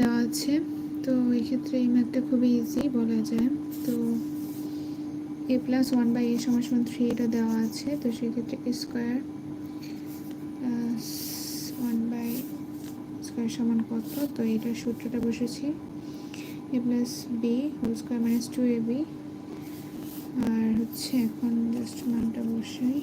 দেওয়া আছে। তো এই ক্ষেত্রে এই ম্যাথটা খুবই ইজি বলা যায়। তো A plus one by A সমান সমান থ্রি এটা দেওয়া আছে। তো সেক্ষেত্রে স্কোয়ার ওয়ান বাই স্কোয়ার সমান কত? তো এইটার সূত্রটা বসেছি। A plus B whole square minus two A B আর হচ্ছে এখন জাস্ট মানটা বসাই।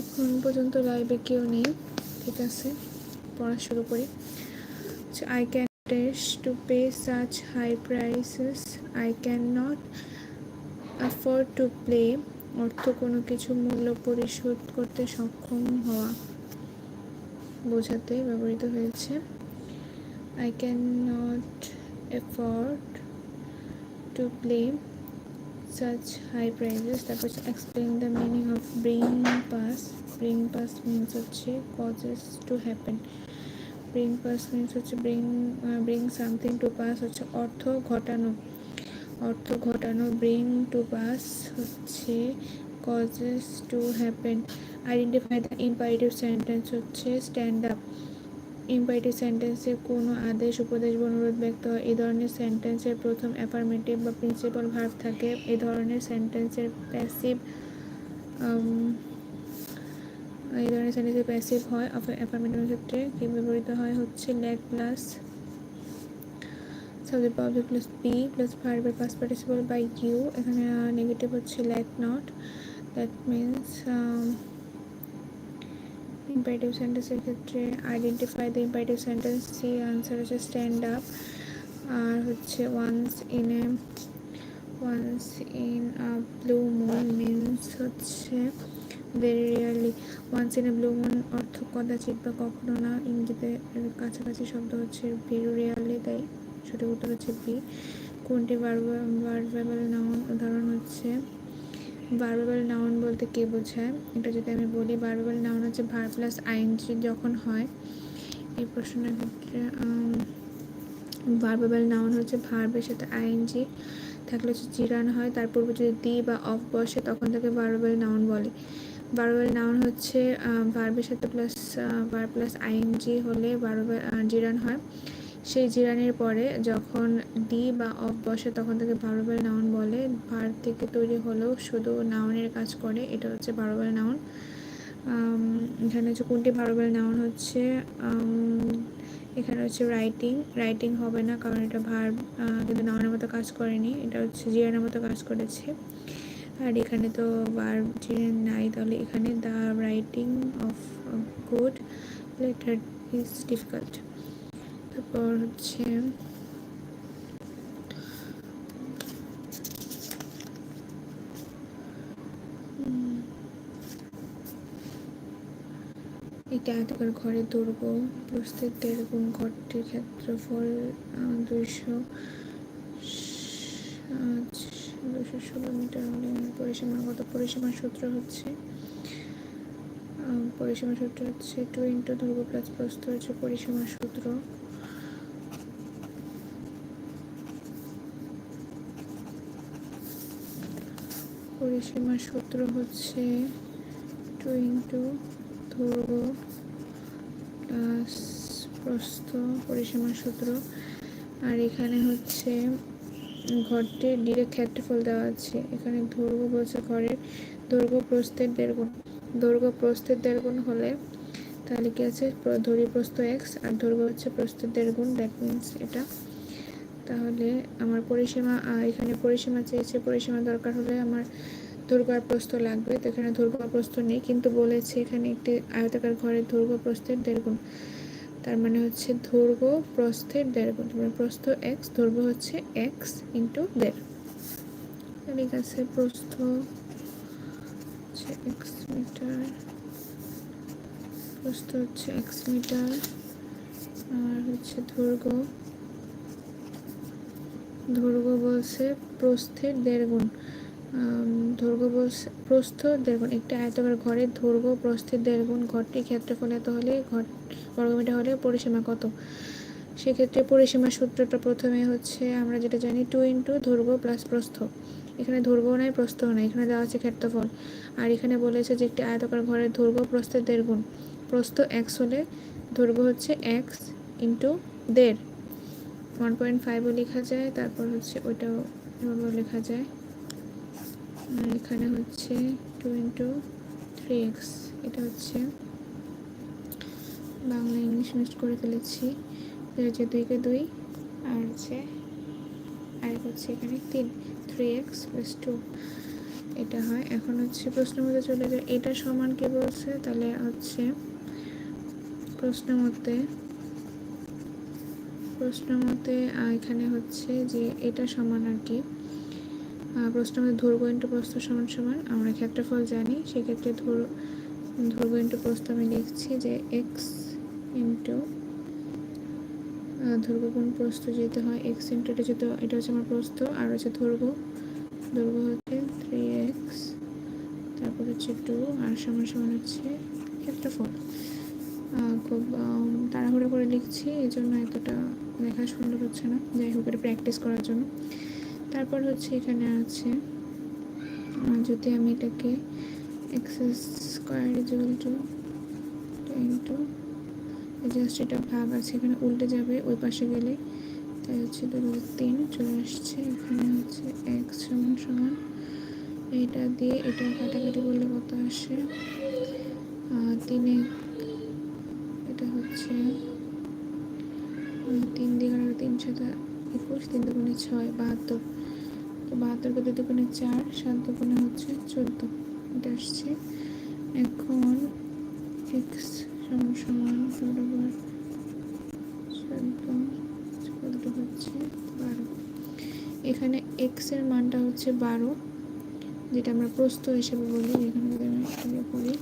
এখন পর্যন্ত লাইভে কেউ নেই, ঠিক আছে? পড়া শুরু করি। I can to pay such high prices I can not afford to play অর্থ কোনো কিছু মূল্য পরিশোধ করতে সক্ষম হওয়া বোঝাতে ব্যবহৃত হয়েছে। I can not afford to play such high prices তারপর explain the meaning of bring pass bring pass means হচ্ছে causes to happen bring pass means হচ্ছে bring uh, bring something to pass হচ্ছে অর্থ ঘটানো অর্থ ঘটানো bring to pass হচ্ছে causes to happen identify the imperative sentence হচ্ছে stand up imperative সেন্টেন্সে কোনো আদেশ, উপদেশ বা অনুরোধ ব্যক্ত হয়। এই ধরনের সেন্টেন্সের প্রথম অ্যাফার্মেটিভ বা প্রিন্সিপাল ভার্ব থাকে। এই ধরনের সেন্টেন্সের প্যাসিভ এই ধরনের সেন্টেন্সের প্যাসিভ হয় অ্যাফার্মেটিভের ক্ষেত্রে কি ব্যবহৃত হয়? হচ্ছে ল্যাক প্লাস সাবজেক্ট বা অবজেক্ট প্লাস বি প্লাস ভার্বের পাস পার্টিসিপাল বাই ইউ এখানে নেগেটিভ হচ্ছে let not that means imperative সেন্টেন্সের ক্ষেত্রে identify the imperative sentence C answer হচ্ছে স্ট্যান্ড আপ আর হচ্ছে once in a once in a blue moon means হচ্ছে very rarely once in a blue moon অর্থ কদাচিৎ বা কখনো না ইঙ্গিতে কাছাকাছি শব্দ হচ্ছে ভেরি রিয়ারলি তাই সঠিক উত্তর হচ্ছে বি কোনটি ভার্বেবল নাউন উদাহরণ হচ্ছে বারবেল নাউন বলতে কে বোঝায়? এটা যদি আমি বলি বারবেল নাউন হচ্ছে ভার প্লাস আইনজি যখন হয়। এই প্রশ্নের ক্ষেত্রে ভার্বেবল নাউন হচ্ছে ভার্বের সাথে আইএনজি থাকলে হচ্ছে জিরান হয়। তার পূর্বে যদি দি বা অফ বসে, তখন তাকে ভার্বেবল নাউন বলে। ভার্বেবল নাউন হচ্ছে ভার্বের সাথে প্লাস ভার প্লাস আইএনজি হলে ভার্বেল জিরান হয়। সেই জিরানির পরে যখন ডি বা অফ বসে, তখন তাকে ভার্বাল নাউন বলে। ভার থেকে তৈরি হলেও শুধু নাউনের কাজ করে, এটা হচ্ছে ভার্বাল নাউন। এখানে হচ্ছে কোনটি ভার্বাল নাউন হচ্ছে? এখানে হচ্ছে রাইটিং। রাইটিং হবে না, কারণ এটা ভার কিন্তু নাউনের মতো কাজ করেনি, এটা হচ্ছে জিরানের মতো কাজ করেছে। আর এখানে তো বার জিরান নাই, তাহলে এখানে the writing of good letter is difficult তারপর হচ্ছে একটি আয়তকার ঘরের দৈর্ঘ্য প্রস্তুত দেড় গুণ ঘরটির ক্ষেত্রফল দুইশো দুশো ষোলো মিটার হলে পরিসীমাগত পরিসীমার সূত্র হচ্ছে পরিসীমা সূত্র হচ্ছে টু ইন্টু দৈর্ঘ্য প্লাস প্রস্থ হচ্ছে পরিসীমার সূত্র। পরিসীমার সূত্র হচ্ছে টু ইন্টু দৈর্ঘ্য প্লাস প্রস্থ পরিসীমার সূত্র আর এখানে হচ্ছে ঘরটির ডিরেক্ট ক্ষেত্রফল দেওয়া আছে। এখানে দৈর্ঘ্য বলছে ঘরের দৈর্ঘ্য প্রস্থের দেড় গুণ দৈর্ঘ্য প্রস্থের দেড় গুণ হলে তাহলে কি আছে? ধরি প্রস্থ এক্স আর দৈর্ঘ্য হচ্ছে প্রস্থের দেড় গুণ দ্যাট মিনস এটা। তাহলে আমার পরিসীমা এখানে পরিসীমা চেয়েছে, পরিসীমা দরকার হলে আমার দৈর্ঘ্য প্রস্থ লাগবে, তো এখানে দৈর্ঘ্য আর প্রস্থ নেই, কিন্তু বলেছে এখানে একটি আয়তাকার ঘরের দৈর্ঘ্য প্রস্থের দেড় গুণ তার মানে হচ্ছে দৈর্ঘ্য প্রস্থের দেড় গুণ মানে প্রস্থ এক্স দৈর্ঘ্য হচ্ছে এক্স ইন্টু দেড়। ঠিক আছে, প্রস্থ হচ্ছে এক্স মিটার, প্রস্থ হচ্ছে এক্স মিটার, আর হচ্ছে দৈর্ঘ্য দৈর্ঘ্য বলছে প্রস্থের দেড় গুণ দৈর্ঘ্য প্রস্থ দেড় গুণ একটি আয়তকার ঘরের দৈর্ঘ্য প্রস্থের দেড় গুণ ঘরটির ক্ষেত্রফল এত হলে ঘর বর্গমিটার হলে পরিসীমা কত? সেক্ষেত্রে পরিসীমা সূত্রটা প্রথমে হচ্ছে আমরা যেটা জানি টু ইন্টু দৈর্ঘ্য প্লাস প্রস্থ। এখানে দৈর্ঘ্য নাই প্রস্থ নাই। এখানে দেওয়া আছে ক্ষেত্রফল। আর এখানে বলেছে যে একটি আয়তকার ঘরের দৈর্ঘ্য প্রস্থের দেড় গুণ প্রস্থ এক্স হলে দৈর্ঘ্য হচ্ছে এক্স ইন্টু দেড়। ওয়ান পয়েন্ট ফাইভও লেখা যায়, তারপর হচ্ছে ওইটাও এভাবেও লেখা যায়। এখানে হচ্ছে টু ইন্টু থ্রি এক্স এটা হচ্ছে বাংলা, ইংলিশ মিক্সড করে ফেলেছি। হচ্ছে দুইকে দুই, আর হচ্ছে আর হচ্ছে এখানে তিন থ্রি এক্স প্লাস টু। এটা হয়। এখন হচ্ছে প্রশ্ন মধ্যে চলে যায় এটা সমান কে বলছে? তাহলে হচ্ছে প্রশ্ন মতে প্রশ্ন মতে এখানে হচ্ছে যে এটা সমান আর কি। প্রশ্ন আমাদের দৈর্ঘ্য ইন্টু প্রস্থ সমান সমান। আমরা ক্ষেত্রফল জানি? সেক্ষেত্রে দৈর্ঘ্য ইন্টু প্রস্থ আমি লিখছি যে এক্স ইন্টু কোন প্রস্থ যেতে হয় এক্স ইন্টু এটা যেতে এটা হচ্ছে আমার প্রস্থ। আর হচ্ছে দৈর্ঘ্য দৈর্ঘ্য হচ্ছে থ্রি এক্স তারপর হচ্ছে টু আর সমান সমান হচ্ছে ক্ষেত্রফল খুব তাড়াহুড়ো করে লিখছি এই জন্য এতটা লেখা সুন্দর হচ্ছে না। যাই হোক, এটা প্র্যাকটিস করার জন্য। তারপর হচ্ছে এখানে আছে যদি আমি এটাকে x's square equal to just এটা ভাগ আছে, এখানে উল্টে যাবে ওই পাশে গেলে। তাই হচ্ছে দু তিন চলে আসছে, এখানে হচ্ছে এক্স সমান সমান। এটা দিয়ে এটা কাটাকাটি করলে কত আসে? তিনে এটা হচ্ছে তিন আর তিন সাথে একুশ, তিন দুগুণে ছয়, বাহাত্তর। তো বাহাত্তরকে দুই দুগুণে চার, সাত দুগুণে হচ্ছে চোদ্দ। এটা আসছে। এখন এক্স সমান সমান বরাবর চোদ্দ চোদ্দ হচ্ছে বারো। এখানে এক্সের মানটা হচ্ছে বারো, যেটা আমরা প্রস্থ হিসেবে বলি এখানে যদি আমি বলি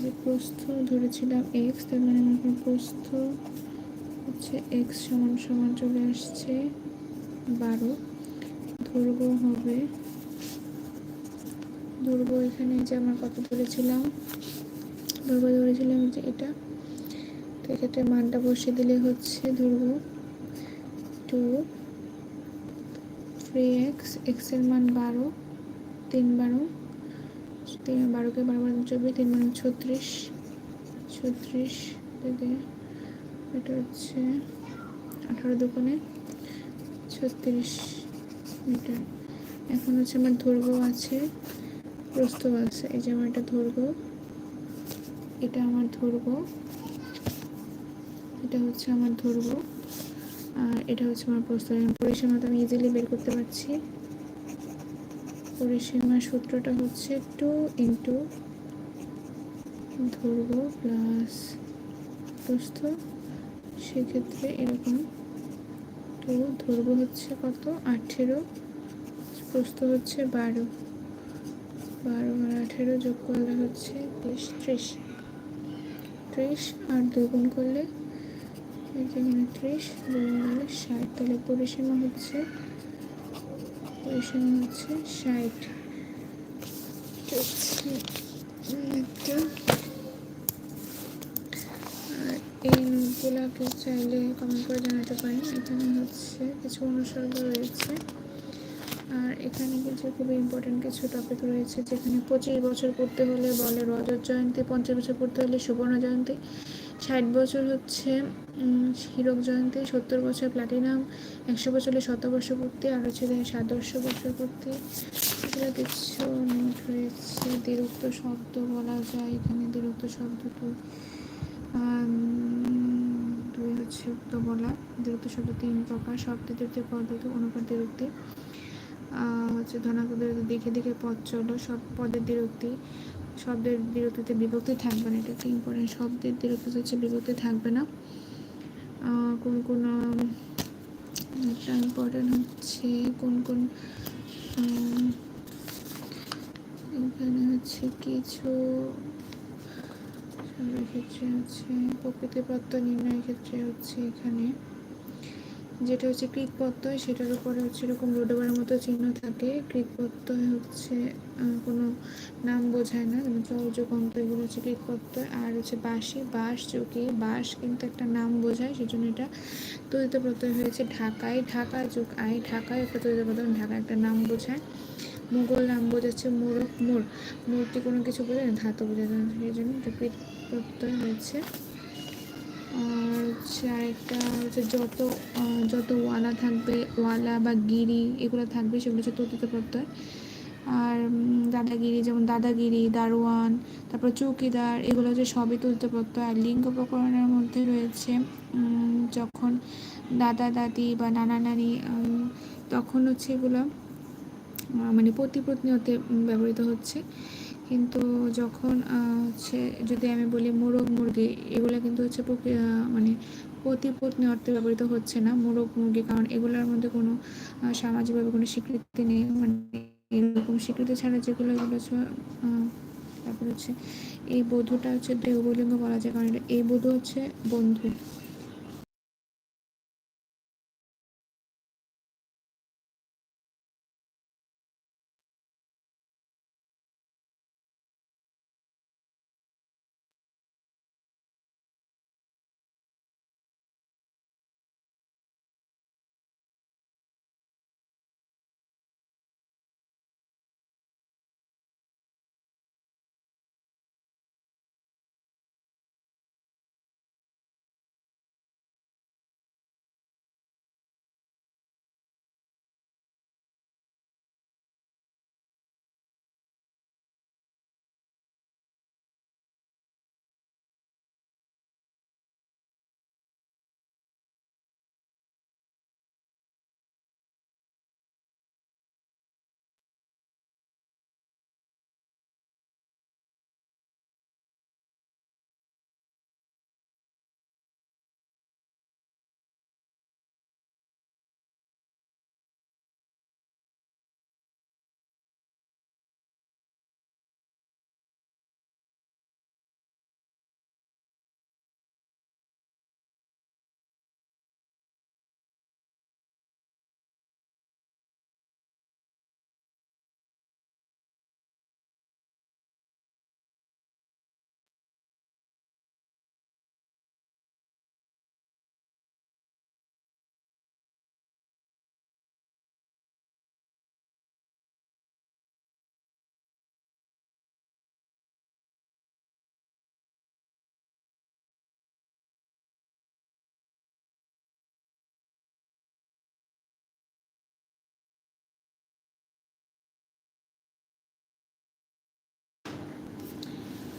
যে প্রস্থ ধরেছিলাম এক্স তার মানে আমার প্রস্থ হচ্ছে এক্স সমান সমান চলে আসছে বারো। দৈর্ঘ্য হবে দৈর্ঘ্য এখানে যে আমার কত ধরেছিলাম? দৈর্ঘ্য ধরেছিলাম যে এটা। তো এক্ষেত্রে মানটা বসিয়ে দিলে হচ্ছে দৈর্ঘ্য টু থ্রি এক্স এক্সের মান বারো, তিন বারো, তিন বারোকে বারো বারো চব্বিশ, তিন বারো ছত্রিশ ছত্রিশ এটা হচ্ছে আঠারো দোকানে ছত্রিশ মিটার। এখন হচ্ছে আমার দৈর্ঘ্য আছে, প্রস্থ আছে। এই যে আমার এটা দৈর্ঘ্য এটা আমার দৈর্ঘ্য এটা হচ্ছে আমার দৈর্ঘ্য আর এটা হচ্ছে আমার প্রস্থ। পরিসীমা তো আমি ইজিলি বের করতে পারছি। পরিসীমার সূত্রটা হচ্ছে টু ইন্টু দৈর্ঘ্য প্লাস প্রস্থ। সেক্ষেত্রে এরকম তো দৈর্ঘ্য হচ্ছে কত? আঠেরো, প্রস্থ হচ্ছে বারো। বারো আর আঠেরো যোগ করলে হচ্ছে বিশ ত্রিশ। ত্রিশ আর দুই গুণ করলে যেখানে ত্রিশ, দুই গুণ করলে ষাট। তাহলে পরিসীমা হচ্ছে পরিসীমা হচ্ছে ষাট। একটা এই নোটগুলোকে চাইলে কমেন্ট করে জানাতে পারেন। এখানে হচ্ছে কিছু অনুসর্গ রয়েছে। আর এখানে কিছু খুবই ইম্পর্টেন্ট কিছু টপিক রয়েছে, যেখানে পঁচিশ বছর পড়তে হলে বলে রজত জয়ন্তী, পঞ্চাশ বছর পড়তে হলে সুবর্ণ জয়ন্তী, ষাট বছর হচ্ছে হীরক জয়ন্তী, সত্তর বছর প্লাটিনাম একশো বছর হলে শতবর্ষ পূর্তি, আর হচ্ছে বছর পূর্তি। এগুলো কিছু নোট রয়েছে, দ্বিরুক্ত শব্দ বলা যায়, এখানে দ্বিরুক্ত শব্দটি উক্ত বলা দ্বিরুক্ত শব্দ তিন প্রকার, শব্দ দ্বিতীয় পদ্ধতি অনুপাত দ্বিরুক্তি হচ্ছে ধনাত্মক দ্বিরুক্তি দেখে দেখে পথ চলো, সব পদের দ্বিরুক্তি শব্দের বিরতিতে বিভক্তি থাকবে না, এটা কি ইম্পর্টেন্ট শব্দের বিরতিতে হচ্ছে বিভক্তি থাকবে না। কোন কোন একটা ইম্পর্টেন্ট হচ্ছে কোন কোন এখানে হচ্ছে কিছু ক্ষেত্রে হচ্ছে প্রকৃতি প্রত্যয় নির্ণয়ের ক্ষেত্রে হচ্ছে এখানে যেটা হচ্ছে কৃত প্রত্যয় সেটার উপরে হচ্ছে এরকম রোডোবার মতো চিহ্ন থাকে। কৃত প্রত্যয় হচ্ছে কোনো নাম বোঝায় না। যেমন চৌযোগ অন্ত এগুলো হচ্ছে কৃত প্রত্যয় আর হচ্ছে বাঁশি, বাঁশ, চুকি, বাঁশ কিন্তু একটা নাম বোঝায় সেই জন্য এটা তৈরিত প্রত্যয় হয়েছে ঢাকায়। ঢাকা যুগ আয় ঢাকায় একটা তৈরিত প্রত্যয় ঢাকা একটা নাম বোঝায়। মুঘল নাম বোঝাচ্ছে মোরক মোর। মূর্তি কোনো কিছু বোঝায় না, ধাতু বোঝায় সেই জন্য এটা কৃত প্রত্যয় হয়েছে। আর হচ্ছে আরেকটা হচ্ছে যত যত ওয়ালা থাকবে, ওয়ালা বা গিরি, এগুলো থাকবে, সেগুলো হচ্ছে তথিত প্রত্যয় আর দাদাগিরি, যেমন দাদাগিরি, দারোয়ান, তারপর চৌকিদার, এগুলো হচ্ছে সবই তুলতে প্রত্যয় আর লিঙ্গ প্রকরণের মধ্যে রয়েছে যখন দাদা, দাদি বা নানা, নানি তখন হচ্ছে এগুলো মানে পতি হতে ব্যবহৃত হচ্ছে। কিন্তু যখন হচ্ছে যদি আমি বলি মোরগ মুরগি, এগুলো কিন্তু হচ্ছে মানে প্রতিপত্নী অর্থে ব্যবহৃত হচ্ছে না মোরগ মুরগি। কারণ এগুলোর মধ্যে কোনো সামাজিকভাবে কোনো স্বীকৃতি নেই। মানে এরকম স্বীকৃতি ছাড়া যেগুলো এগুলো হচ্ছে তারপর হচ্ছে এই বধূটা হচ্ছে দেহবলিঙ্গ বলা যায়। কারণ এটা, এই বধূ হচ্ছে বন্ধু।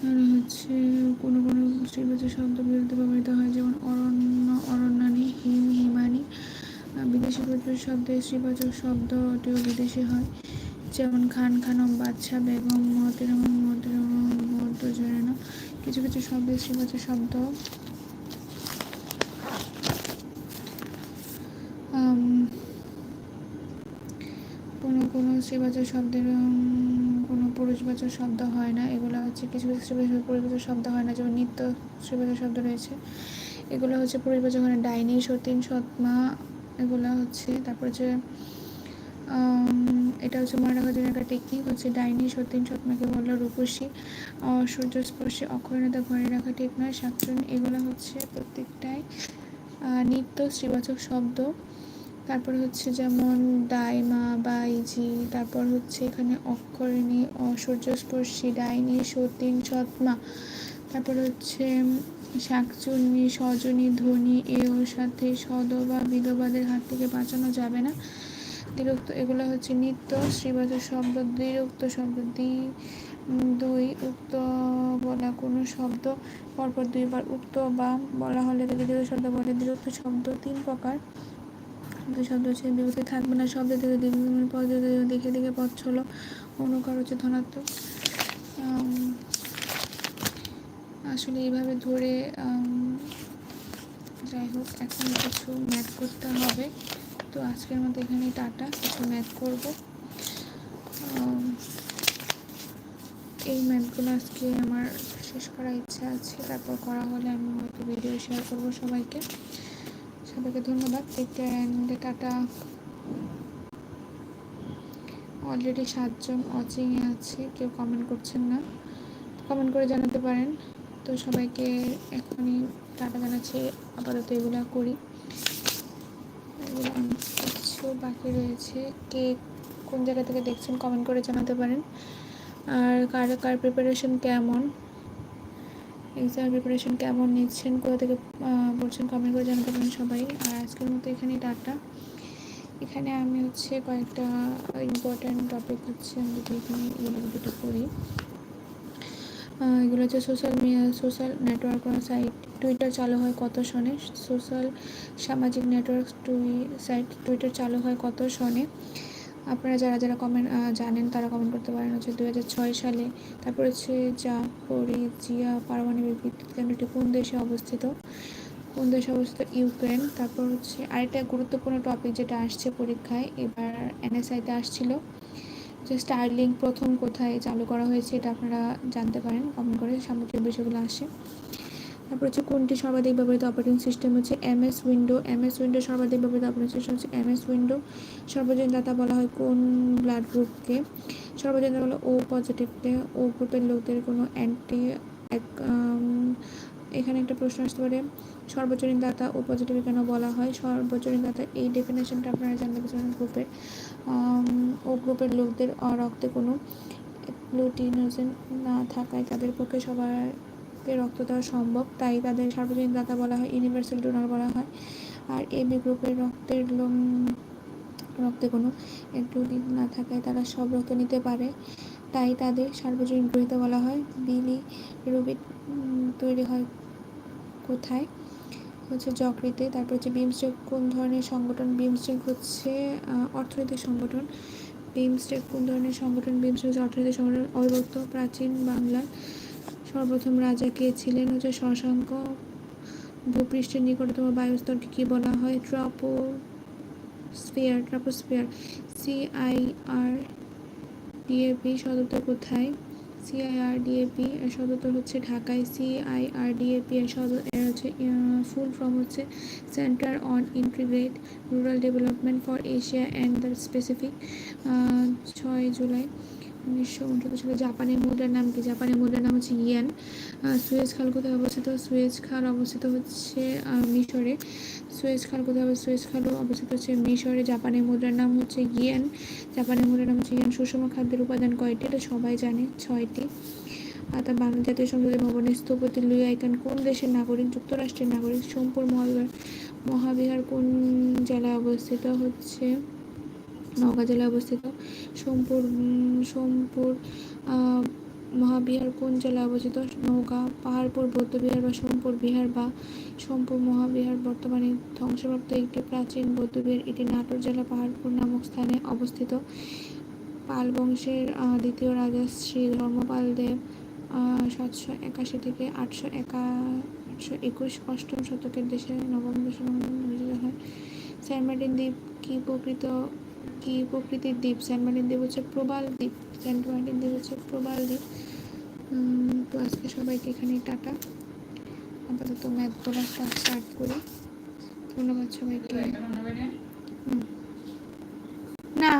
হচ্ছে কোনো কোনো শ্রীবাচক শব্দ বিরুদ্ধে ব্যবহৃত হয়, যেমন অরণ্য, অরণ্যানি, হিম, হিমানি। বিদেশি প্রচুর শব্দে শ্রীবাচক শব্দটিও বিদেশি হয়। যেমন খান, খানম বাদশাহ বেগম মহতিরম মহতিরম মহত জয়না কিছু কিছু শব্দে শ্রীবাচক শব্দ। কোনো কোনো শ্রীবাচক শব্দের পুরুষবাচক শব্দ হয় না, এগুলো হচ্ছে কিছু কিছু শ্রীবাচক পুরুষবাচক শব্দ হয় না, যেমন নিত্য শ্রীবাচক শব্দ রয়েছে। এগুলো হচ্ছে পরিবাচক হয় ডাইনি, সতীন, সৎমা, এগুলো হচ্ছে, তারপর হচ্ছে এটা হচ্ছে মনে রাখার জন্য একটা টেকনিক হচ্ছে ডাইনি, সতীন, সৎমাকে বলল রূপসী সূর্যস্পর্শী অক্ষরণতা ঘরে রাখা ঠিক নয়, সাতজন, এগুলো হচ্ছে প্রত্যেকটাই নিত্য শ্রীবাচক শব্দ। তারপর হচ্ছে যেমন দাইমা বাইজি, তারপর হচ্ছে এখানে অক্ষরিণী, অসূর্যস্পর্শী, ডাইনি, সতীন, সৎমা, তারপর হচ্ছে শাকচুন্নি, সজনী ধ্বনি এও, সাথে সদ বা বিধবাদের হাত থেকে বাঁচানো যাবে না। দ্বিরুক্ত এগুলো হচ্ছে নিত্য, শ্রীবাচক শব্দ, দ্বিরুক্ত শব্দ, দ্বি দুই, উক্ত বলা কোনো শব্দ, পরপর দুইবার উক্ত বা বলা হলে তাকে দ্বিতীয় শব্দ বলে। দ্বিরুক্ত শব্দ তিন প্রকার। শব্দ হচ্ছে, বিভূতি থাকবে না, শব্দ থেকে দীর্ঘ পদ দেখে দেখে পথ হলো অনুকার হচ্ছে ধনাত্মক। আসলে এইভাবে ধরে যাই হোক, এখন কিছু ম্যাথ করতে হবে। তো আজকের মতো এখানেই টাটা, কিছু ম্যাথ করব। এই ম্যাথগুলো আজকে আমার শেষ করার ইচ্ছা আছে। তারপর করা হলে আমি হয়তো ভিডিও শেয়ার করব সবাইকে। সবাইকে ধন্যবাদ। দেখতে অ্যান্ড টাটা। অলরেডি সাতজন অচিংয়ে আছে, কেউ কমেন্ট করছেন না। কমেন্ট করে জানাতে পারেন। তো সবাইকে এখনই টাটা জানাচ্ছি। আপাতত এগুলো করি। কিছু বাকি রয়েছে। কে কোন জায়গা থেকে দেখছেন কমেন্ট করে জানাতে পারেন। আর কার কার প্রিপারেশন কেমন? এক্সাম প্রিপারেশন কেমন নিচ্ছেন, কোথা থেকে বলছেন কমেন্ট করে জানাতে পারেন সবাই। আর আজকের মতো এখানেই টাটা। এখানে আমি হচ্ছে কয়েকটা ইম্পর্ট্যান্ট টপিক হচ্ছে আমি এখানে দুটো করি। এগুলো হচ্ছে social media social network site Twitter চালু হয় কত সনে? সোশ্যাল সামাজিক নেটওয়ার্ক টুই সাইট টুইটার চালু হয় কত সনে? আপনারা যারা যারা কমেন্ট জানেন তারা কমেন্ট করতে পারেন হচ্ছে দু হাজার ছয় সালে। তারপর হচ্ছে জাপোরিজিয়া পারমাণবিক বিদ্যুৎ কেন্দ্রটি কোন দেশে অবস্থিত? কোন দেশে অবস্থিত? ইউক্রেন। তারপর হচ্ছে আরেকটা গুরুত্বপূর্ণ টপিক যেটা আসছে পরীক্ষায়, এবার এনএসআইতে আসছিল, যে স্টারলিং প্রথম কোথায় চালু করা হয়েছে এটা আপনারা জানতে পারেন কমেন্ট করে সামগ্রিক বিষয়গুলো আসে। তারপর হচ্ছে কোনটি সর্বাধিক ব্যবহৃত অপারেটিং সিস্টেম হচ্ছে এমএস উইন্ডো এমএস উইন্ডো সর্বাধিক ব্যবহৃত অপারেটিং সিস্টেম হচ্ছে এমএস উইন্ডো সর্বজনীন দাতা বলা হয় কোন ব্লাড গ্রুপকে সর্বজনীন দাতা বলা ও পজিটিভকে ও গ্রুপের লোকদের কোনো অ্যান্টি এখানে একটা প্রশ্ন আসতে পারে। সর্বজনীন দাতা ও পজিটিভ কেন বলা হয়? সর্বজনীন দাতা এই ডেফিনেশনটা আপনারা জানতে পারছেন গ্রুপের ও গ্রুপের লোকদের রক্তে কোনো গ্লুটিনোজেন না থাকায় তাদের পক্ষে সবাইকে রক্ত দেওয়া সম্ভব, তাই তাদের সার্বজনীন দাতা বলা হয়, ইউনিভার্সাল ডোনার বলা হয়। আর এ বি গ্রুপের রক্তের রক্তে কোনো গ্লুটিন না থাকায় তারা সব রক্ত নিতে পারে। তাই তাদের সার্বজনীন গ্রহিতা বলা হয়, বিলি রুবিট তৈরি হয় কোথায়? হচ্ছে যকৃতে, তারপর হচ্ছে বিমস্টেক, কোন ধরনের সংগঠন বিমস্টেক হচ্ছে অর্থনৈতিক সংগঠন? বিমস্টেক, কোন ধরনের সংগঠন? বিমস্টেক হচ্ছে অর্থনৈতিক সংগঠন অবিভক্ত, প্রাচীন বাংলার সর্বপ্রথম রাজা কে ছিলেন হচ্ছে শশাঙ্ক। ভূপৃষ্ঠের নিকটতম বায়ুস্তরকে কি বলা হয়? Troposphere troposphere CIR DAP সদর কোথায়? সিআইআর ডিএপি এর সদর হচ্ছে ঢাকায়। সিআইআর ডিএপি এর সদর, এর হচ্ছে ফুল ফর্ম হচ্ছে centre on integrate rural development for Asia and the specific ছয় জুলাই। উনিশশো উনসত্তর সালে জাপানের মুদ্রার নাম কি? জাপানের মুদ্রার নাম হচ্ছে ইয়েন। সুয়েজ খাল কোথায় অবস্থিত? সুয়েজ খাল অবস্থিত হচ্ছে মিশরে। সুয়েজ খাল কোথায় অবস্থিত? সুয়েজ খাল অবস্থিত হচ্ছে মিশরে। জাপানের মুদ্রার নাম হচ্ছে ইয়েন। জাপানের মুদ্রার নাম হচ্ছে ইয়েন। সুষম খাদ্যের উপাদান কয়টি? এটা সবাই জানে, ছয়টি। আর তার বাংলা জাতীয় সংসদের ভবনের স্থপতি লুই আইকান কোন দেশের নাগরিক? যুক্তরাষ্ট্রের নাগরিক। সোমপুর মহাবিহার মহাবিহার কোন জেলায় অবস্থিত? হচ্ছে নওগাঁ জেলায় অবস্থিত। সোমপুর সোমপুর মহাবিহার কোন জেলায় অবস্থিত? নওগাঁ, পাহাড়পুর, বৌদ্ধবিহার বা সোমপুর বিহার বা সোমপুর মহাবিহার বর্তমানে ধ্বংসপ্রাপ্ত একটি প্রাচীন বৌদ্ধবিহার। এটি নাটোর জেলা পাহাড়পুর নামক স্থানে অবস্থিত। পাল বংশের দ্বিতীয় রাজা শ্রী ধর্মপাল দেব সাতশো একাশি থেকে আটশো একা, আটশো একুশ অষ্টম শতকের দেশে নবম দশম হয়। মার্টিন দ্বীপ কি প্রকৃত কি প্রকৃতির দ্বীপ সেন্ট মার্টিন দ্বীপ হচ্ছে প্রবাল দ্বীপ। সেন্ট মার্টিন দ্বীপ হচ্ছে প্রবাল দ্বীপ। তো আজকে সবাইকে এখানে টাটা। আপাতত ম্যাথ করা স্টার্ট করি। ধন্যবাদ সবাইকে। না।